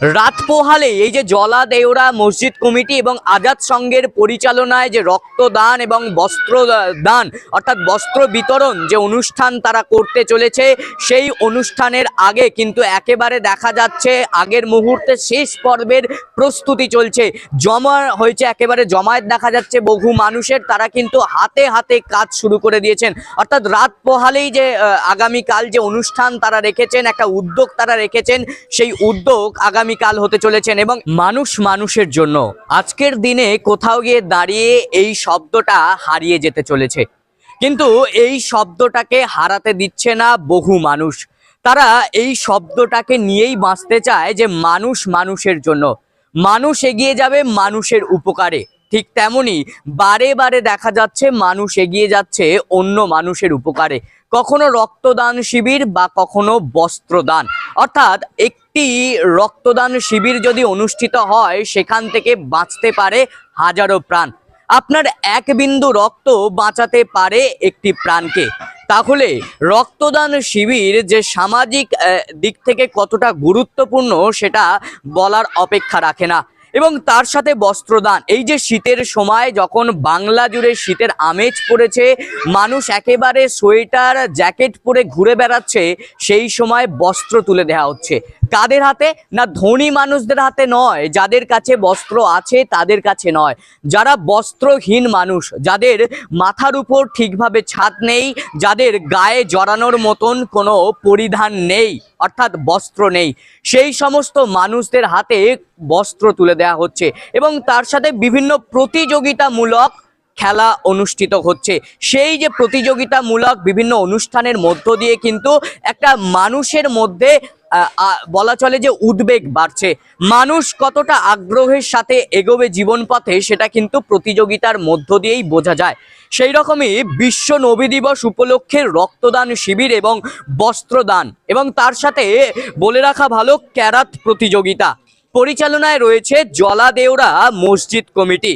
রাত পোহালে এই যে জলা দেওরা মসজিদ কমিটি এবং আজাদ সংঘের পরিচালনায় যে রক্তদান এবং বস্ত্র দান অর্থাৎ বস্ত্র বিতরণ যে অনুষ্ঠান তারা করতে চলেছে, সেই অনুষ্ঠানের আগে কিন্তু একেবারে দেখা যাচ্ছে আগের মুহূর্তে শেষ পর্বের প্রস্তুতি চলছে। জমা হয়েছে একেবারে জমায়েত দেখা যাচ্ছে বহু মানুষের, তারা কিন্তু হাতে হাতে কাজ শুরু করে দিয়েছেন। অর্থাৎ রাত পোহালেই যে আগামীকাল যে অনুষ্ঠান তারা রেখেছেন, একটা উদ্যোগ তারা রেখেছেন, সেই উদ্যোগ আগামীকাল হতে চলেছেন এবং মানুষ মানুষের জন্য আজকের দিনে কোথাও গিয়ে দাঁড়িয়ে এই শব্দটা হারিয়ে যেতে চলেছে। কিন্তু এই শব্দটাকে হারাতে দিচ্ছে না বহু মানুষ। তারা এই শব্দটাকে নিয়েই বাঁচতে চায় যে মানুষ মানুষের জন্য। মানুষ এগিয়ে যাবে মানুষের উপকারে। ঠিক তেমনি বারে বারে দেখা যাচ্ছে মানুষ এগিয়ে যাচ্ছে অন্য মানুষের উপকারে। কখনো রক্তদান শিবির বা কখনো বস্ত্রদান। অর্থাৎ একটি রক্তদান শিবির যদি অনুষ্ঠিত হয়, সেখান থেকে বাঁচতে পারে হাজারো প্রাণ। আপনার এক বিন্দু রক্ত বাঁচাতে পারে একটি প্রাণকে। তাহলে রক্তদান শিবির যে সামাজিক দিক থেকে কতটা গুরুত্বপূর্ণ, সেটা বলার অপেক্ষা রাখে না। এবং তার সাথে বস্ত্রদান। এই যে শীতের সময়, যখন বাংলা জুড়ে শীতের আমেজ পড়েছে, মানুষ একেবারে সোয়েটার, জ্যাকেট পরে ঘুরে বেড়াচ্ছে, সেই সময় বস্ত্র তুলে দেওয়া হচ্ছে। কাদের হাতে? না ধনী মানুষদের হাতে নয়, যাদের কাছে বস্ত্র আছে তাদের কাছে নয়। যারা বস্ত্রহীন মানুষ, যাদের মাথার উপর ঠিকভাবে ছাদ নেই, যাদের গায়ে জড়ানোর মতন কোনো পরিধান নেই, অর্থাৎ বস্ত্র নেই, সেই সমস্ত মানুষদের হাতে বস্ত্র তুলে দেওয়া হচ্ছে এবং তার সাথে বিভিন্ন প্রতিযোগিতামূলক খেলা অনুষ্ঠিত হচ্ছে। সেই যে প্রতিযোগিতামূলক বিভিন্ন অনুষ্ঠানের মধ্য দিয়ে কিন্তু একটা মানুষের মধ্যে বলা চলে যে উদ্বেগ বাড়ছে। মানুষ কতটা আগ্রহের সাথে এগোবে জীবন পথে সেটা কিন্তু প্রতিযোগিতার মধ্য দিয়েই বোঝা যায়। সেই রকমই বিশ্ব নবী দিবস উপলক্ষে রক্তদান শিবির এবং বস্ত্রদান। এবং তার সাথে বলে রাখা ভালো, ক্যারাত প্রতিযোগিতা। পরিচালনায় রয়েছে জলাদেওরা মসজিদ কমিটি।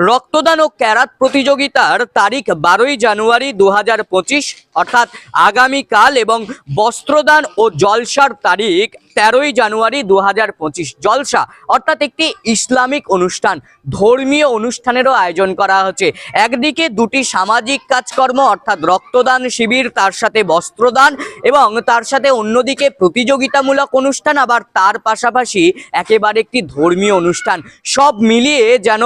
রক্তদান ও ক্যারাত প্রতিযোগিতার তারিখ বারোই জানুয়ারি দু হাজার পঁচিশ, অর্থাৎ আগামীকাল এবং বস্ত্রদান ও জলসার তারিখ তেরোই জানুয়ারি দু হাজার পঁচিশ জলসা, অর্থাৎ একটি ইসলামিক অনুষ্ঠান। ধর্মীয় অনুষ্ঠানেরও আয়োজন করা হচ্ছে। একদিকে দুটি সামাজিক কাজকর্ম, অর্থাৎ রক্তদান শিবির, তার সাথে বস্ত্রদান এবং তার সাথে অন্যদিকে প্রতিযোগিতামূলক অনুষ্ঠান, আবার তার পাশাপাশি একেবারে একটি ধর্মীয় অনুষ্ঠান। সব মিলিয়ে যেন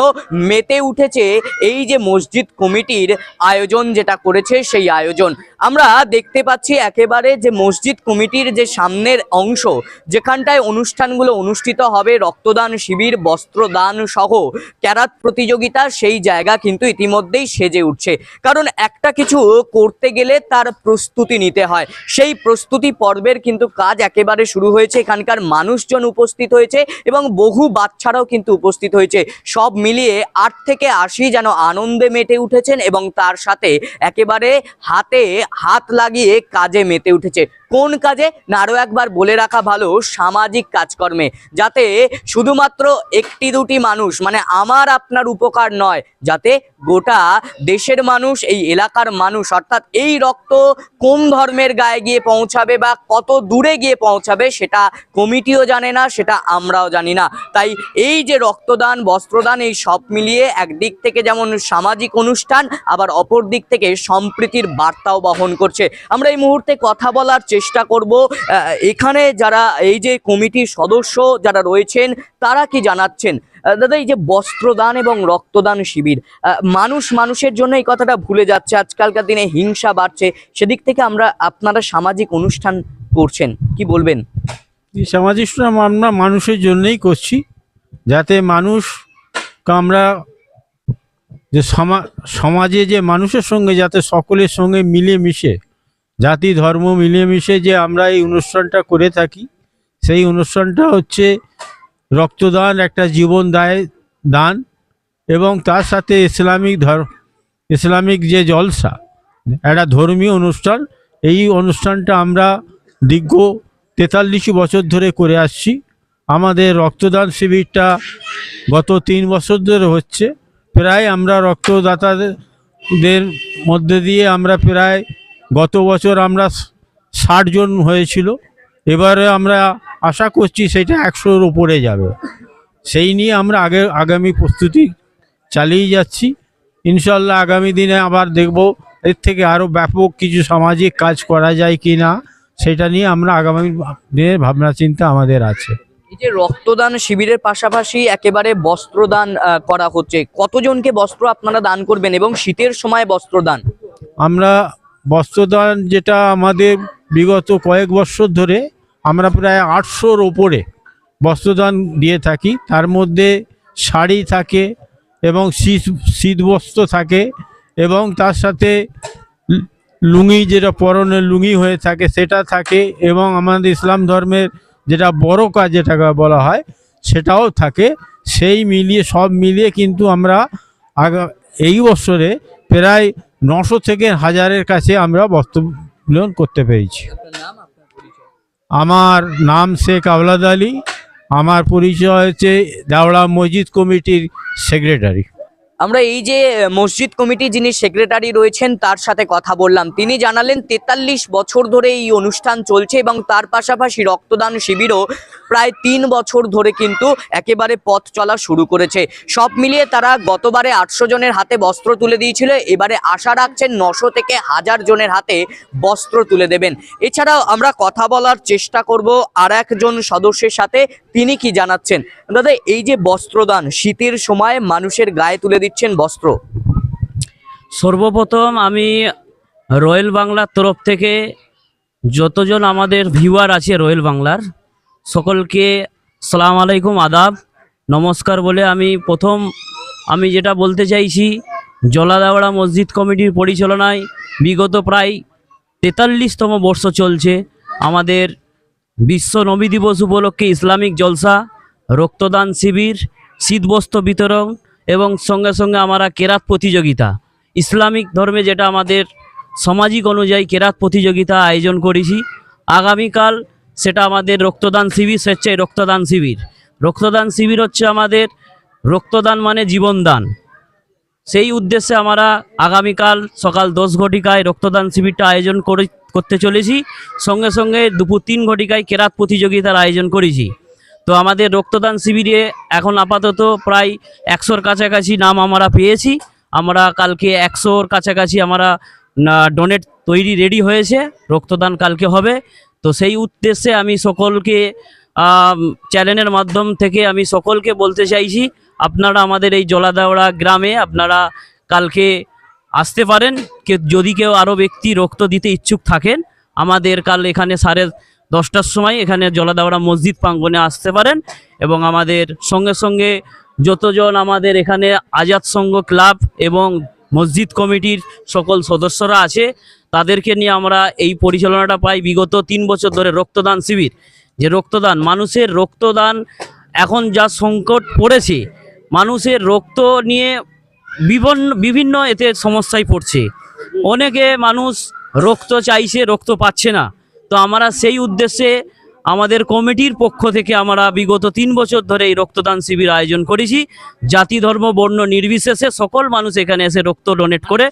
মেতে উঠেছে এই যে মসজিদ কমিটির আয়োজন যেটা করেছে সেই আয়োজন। আমরা দেখতে পাচ্ছি একেবারে যে মসজিদ কমিটির যে সামনের অংশ যেখানটায় অনুষ্ঠানগুলো অনুষ্ঠিত হবে, রক্তদান শিবির, বস্ত্রদান সহ ক্যারাত প্রতিযোগিতা, সেই জায়গা কিন্তু ইতিমধ্যেই সেজে উঠছে। কারণ একটা কিছু করতে গেলে তার প্রস্তুতি নিতে হয়। সেই প্রস্তুতি পর্বের কিন্তু কাজ একেবারে শুরু হয়েছে, এখানকার মানুষজন উপস্থিত হয়েছে এবং বহু বাচ্চারাও কিন্তু উপস্থিত হয়েছে। সব মিলিয়ে আট থেকে আশি যেন আনন্দে মেতে উঠেছেন এবং তার সাথে একেবারে হাতে হাত লাগিয়ে কাজে মেতে উঠেছে। কোন কাজে? না, আরও একবার বলে রাখা ভালো সামাজিক কাজকর্মে যাতে শুধুমাত্র একটি দুটি মানুষ মানে আমার আপনার উপকার নয় যাতে গোটা দেশের মানুষ, এই এলাকার মানুষ, অর্থাৎ এই রক্ত কোন ধর্মের গায়ে গিয়ে পৌঁছাবে বা কত দূরে গিয়ে পৌঁছাবে সেটা কমিটিও জানে না, সেটা আমরাও জানি না। তাই এই যে রক্তদান, বস্ত্রদান, এই সব মিলিয়ে একদিক থেকে যেমন সামাজিক অনুষ্ঠান, আবার অপর দিক থেকে সম্প্রীতির বার্তাও বহন করছে। আমরা এই মুহূর্তে কথা বলার চেষ্টা করব এখানে যারা এই যে কমিটির সদস্য যারা রয়েছেন, তারা কি জানাচ্ছেন? দাদা, এই যে বস্ত্রদান এবং রক্তদান শিবির মানুষ মানুষের জন্য এই কথাটা ভুলে যাচ্ছে। আজকালকার দিনে হিংসা বাড়ছে। সেদিক থেকে আমরা আপনারা সামাজিক অনুষ্ঠান করছেন, কি বলবেন? এই সামাজিক আমরা মানুষের জন্যই করছি, যাতে মানুষ আমরা যে সমা- সমাজে যে মানুষের সঙ্গে, যাতে সকলের সঙ্গে মিলেমিশে, জাতি, ধর্ম মিলেমিশে যে আমরা এই অনুষ্ঠানটা করে থাকি। সেই অনুষ্ঠানটা হচ্ছে রক্তদান একটা জীবন দায়, দান এবং তার সাথে ইসলামিক ধর্ম ইসলামিক যে জলসা, একটা ধর্মীয় অনুষ্ঠান, এই অনুষ্ঠানটা আমরা দীর্ঘ তেতাল্লিশ বছর ধরে করে আসছি। আমাদের রক্তদান শিবিরটা গত তিন বছর ধরে হচ্ছে। প্রায় আমরা রক্তদাতাদের মধ্যে দিয়ে আমরা প্রায় গত বছর আমরা ষাট জন হয়েছিল। এবারে আমরা আশা করছি সেটা একশোর উপরে যাবে। সেই নিয়ে আমরা আগে আগামী প্রস্তুতি চালিয়ে যাচ্ছি। ইনশাল্লাহ আগামী দিনে আবার দেখব এর থেকে আরও ব্যাপক কিছু সামাজিক কাজ করা যায় কি না সেটা নিয়ে আমরা আগামী দিনের ভাবনা চিন্তা আমাদের আছে। এই যে রক্তদান শিবিরের পাশাপাশি একেবারে বস্ত্রদান করা হচ্ছে কতজনকে বস্ত্র আপনারা দান করবেন এবং শীতের সময় বস্ত্রদান? আমরা বস্ত্রদান যেটা আমাদের বিগত কয়েক বছর ধরে আমরা প্রায় আটশোর ওপরে বস্ত্রদান দিয়ে থাকি। তার মধ্যে শাড়ি থাকে এবং শীত, শীতবস্ত্র থাকে এবং তার সাথে লুঙ্গি, যেটা পরনে লুঙ্গি হয়ে থাকে সেটা থাকে এবং আমাদের ইসলাম ধর্মের যেটা বড় কাজ যেটাকে বলা হয়, সেটাও থাকে। সেই মিলিয়ে, সব মিলিয়ে কিন্তু আমরা আগা, এই বছরে প্রায় নশো থেকে হাজারের কাছে আমরা বস্ত্র করতে পেরেছি। আমার নাম শেখ আওলাদ আলী। আমার পরিচয় হচ্ছে দাওড়া মসজিদ কমিটির সেক্রেটারি। আমরা এই যে মসজিদ কমিটি যিনি সেক্রেটারি রয়েছেন, তার সাথে কথা বললাম। তিনি জানালেন তেতাল্লিশ বছর ধরে এই অনুষ্ঠান চলছে এবং তার পাশাপাশি রক্তদান শিবিরও প্রায় তিন বছর ধরে কিন্তু একেবারে পথ চলা শুরু করেছে। সব মিলিয়ে তারা গতবারে আটশো জনের হাতে বস্ত্র তুলে দিয়েছিল, এবারে আশা রাখছেন নশো থেকে হাজার জনের হাতে বস্ত্র তুলে দেবেন। এছাড়াও আমরা কথা বলার চেষ্টা করব আর একজন সদস্যের সাথে, তিনি কি জানাচ্ছেন? দাদা, এই যে বস্ত্রদান, শীতের সময় মানুষের গায়ে তুলে দিচ্ছেন বস্ত্র। সর্বপ্রথম আমি রয়্যাল বাংলার তরফ থেকে যতজন আমাদের ভিউয়ার আছে রয়্যাল বাংলার সকলকে সালাম আলাইকুম, আদাব। নমস্কার বলে আমি প্রথম, আমি যেটা বলতে চাইছি জলাদাওড়া মসজিদ কমিটির পরিচালনায় বিগত প্রায় তেতাল্লিশতম বর্ষ চলছে। আমাদের বিশ্ব নবী দিবস উপলক্ষে ইসলামিক জলসা, রক্তদান শিবির, শীতবস্ত্র বিতরণ এবং সঙ্গে সঙ্গে আমরা কেরাত প্রতিযোগিতা। ইসলামিক ধর্মে যেটা আমাদের সামাজিক অনুযায়ী কেরাত প্রতিযোগিতা আয়োজন করেছি। আগামীকাল সেটা আমাদের রক্তদান শিবির, স্বেচ্ছায় রক্তদান শিবির। রক্তদান শিবির হচ্ছে আমাদের রক্তদান মানে জীবনদান। সেই উদ্দেশ্যে আমরা আগামীকাল সকাল দশ ঘটিকায় রক্তদান শিবিরটা আয়োজন করে, করতে চলেছি। সঙ্গে সঙ্গে দুপুর তিন ঘটিকায় কেরাত প্রতিযোগিতার আয়োজন করেছি। তো আমাদের রক্তদান শিবিরে এখন আপাতত প্রায় একশোর কাছাকাছি নাম আমরা পেয়েছি। আমরা কালকে একশোর কাছাকাছি আমরা ডোনেট তৈরি রেডি হয়েছে। রক্তদান কালকে হবে। তো সেই উদ্দেশ্যে আমি সকলকে চ্যানেলের মাধ্যম থেকে আমি সকলকে বলতে চাইছি, আপনারা আমাদের এই জলাদাওড়া গ্রামে আপনারা কালকে আসতে পারেন। কে, যদি কেউ আরও ব্যক্তি রক্ত দিতে ইচ্ছুক থাকেন, আমাদের কাল এখানে সাড়ে দশটার সময় এখানে জলাদাওড়া মসজিদ প্রাঙ্গনে আসতে পারেন এবং আমাদের সঙ্গে সঙ্গে যতজন আমাদের এখানে আজাদ সংঘ ক্লাব এবং মসজিদ কমিটির সকল সদস্যরা আছে। তাদেরকে নিয়ে আমরা এই পরিচালনাটা পাই। বিগত তিন বছর ধরে রক্তদান শিবির। যে রক্তদান, মানুষের রক্তদান এখন যা সংকট পড়েছে, মানুষের রক্ত নিয়ে বিভিন্ন বিভিন্ন এতে সমস্যায় পড়ছে। অনেকে মানুষ রক্ত চাইছে, রক্ত পাচ্ছে না। তো আমরা সেই উদ্দেশ্যে আমাদের কমিটির পক্ষ থেকে আমরা বিগত তিন বছর ধরে এই রক্তদান শিবির আয়োজন করেছি। জাতি, ধর্ম, বর্ণ নির্বিশেষে সকল মানুষ এখানে এসে রক্ত ডোনেট করে।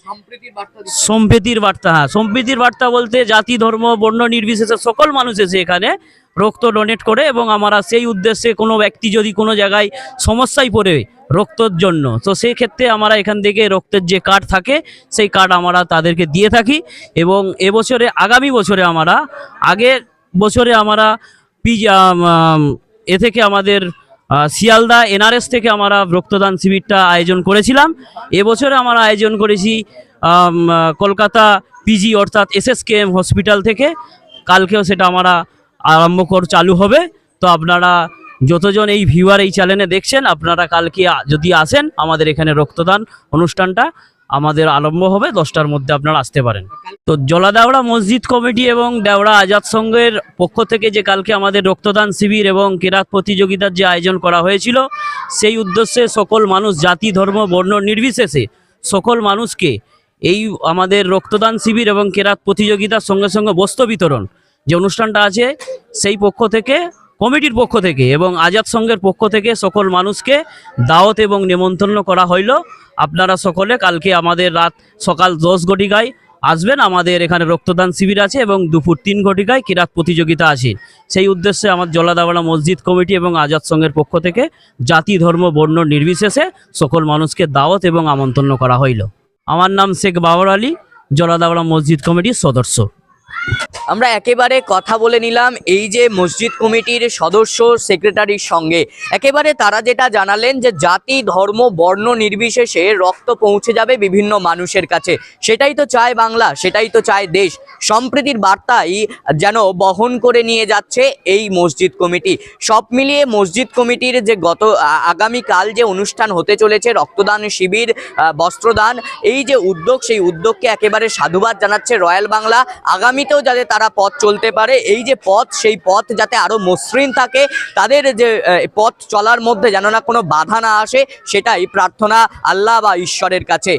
সম্প্রীতির বার্তা হ্যাঁ সম্প্রীতির বার্তা বলতে জাতি, ধর্ম, বর্ণ নির্বিশেষে সকল মানুষ এসে এখানে রক্ত ডোনেট করে এবং আমরা সেই উদ্দেশ্যে কোনো ব্যক্তি যদি কোনো জায়গায় সমস্যায় পড়ে রক্তর জন্য, তো সেই ক্ষেত্রে আমরা এখান থেকে রক্তের যে কার্ড থাকে, সেই কার্ড আমরা তাদেরকে দিয়ে থাকি এবং এবছরে, আগামী বছরে আমরা আগের বছরে আমরা পি এ থেকে আমাদের শিয়ালদা এনআরএস থেকে আমরা রক্তদান শিবিরটা আয়োজন করেছিলাম। এবছরে আমরা আয়োজন করেছি কলকাতা পিজি অর্থাৎ এসএসকেএম হসপিটাল থেকে। কালকেও সেটা আমরা আরম্ভ কর চালু হবে। তো আপনারা যতজন এই ভিউয়ার এই চ্যানেলে দেখছেন, আপনারা কালকে যদি আসেন আমাদের এখানে রক্তদান অনুষ্ঠানটা আমাদের আরম্ভ হবে, দশটার মধ্যে আপনারা আসতে পারেন। তো জলাদাওড়া মসজিদ কমিটি এবং দেওড়া আজাদ সংঘের পক্ষ থেকে যে কালকে আমাদের রক্তদান শিবির এবং কেরাত প্রতিযোগিতার যে আয়োজন করা হয়েছিল, সেই উদ্দেশ্যে সকল মানুষ, জাতি, ধর্ম, বর্ণ নির্বিশেষে সকল মানুষকে এই আমাদের রক্তদান শিবির এবং কেরাত প্রতিযোগিতার সঙ্গে সঙ্গে বস্ত্র বিতরণ যে অনুষ্ঠানটা আছে, সেই পক্ষ থেকে কমিটির পক্ষ থেকে এবং আজাদ সংঘের পক্ষ থেকে সকল মানুষকে দাওয়াত এবং নেমন্তন্ন করা হইল। আপনারা সকলে কালকে আমাদের রাত সকাল দশ ঘটিকায় আসবেন। আমাদের এখানে রক্তদান শিবির আছে এবং দুপুর তিন ঘটিকায় কিরাত প্রতিযোগিতা আছে। সেই উদ্দেশ্যে আমার জলাদাওয়ালা মসজিদ কমিটি এবং আজাদ সংঘের পক্ষ থেকে জাতি, ধর্ম, বর্ণ নির্বিশেষে সকল মানুষকে দাওয়াত এবং আমন্ত্রণ করা হইল। আমার নাম শেখ বাবর আলী, জলাদাওয়ালা মসজিদ কমিটির সদস্য। আমরা একেবারে কথা বলে নিলাম এই যে মসজিদ কমিটির সদস্য সেক্রেটারির সঙ্গে। একেবারে তারা যেটা জানালেন যে জাতি, ধর্ম, বর্ণ নির্বিশেষে রক্ত পৌঁছে যাবে বিভিন্ন মানুষের কাছে। সেটাই তো চায় বাংলা, সেটাই তো চায় দেশ। সম্প্রীতির বার্তাই যেন বহন করে নিয়ে যাচ্ছে এই মসজিদ কমিটি। সব মিলিয়ে মসজিদ কমিটির যে গত আগামীকাল যে অনুষ্ঠান হতে চলেছে, রক্তদান শিবির বস্ত্রদান, এই যে উদ্যোগ, সেই উদ্যোগকে একেবারে সাধুবাদ জানাচ্ছে রয়্যাল বাংলা। আগামীতেও যাতে তারা পথ চলতে পারে, এই যে পথ, সেই পথ যাতে আরও মসৃণ থাকে, তাদের যে পথ চলার মধ্যে যেন না কোনো বাধা না আসে, সেটাই প্রার্থনা আল্লাহ বা ঈশ্বরের কাছে।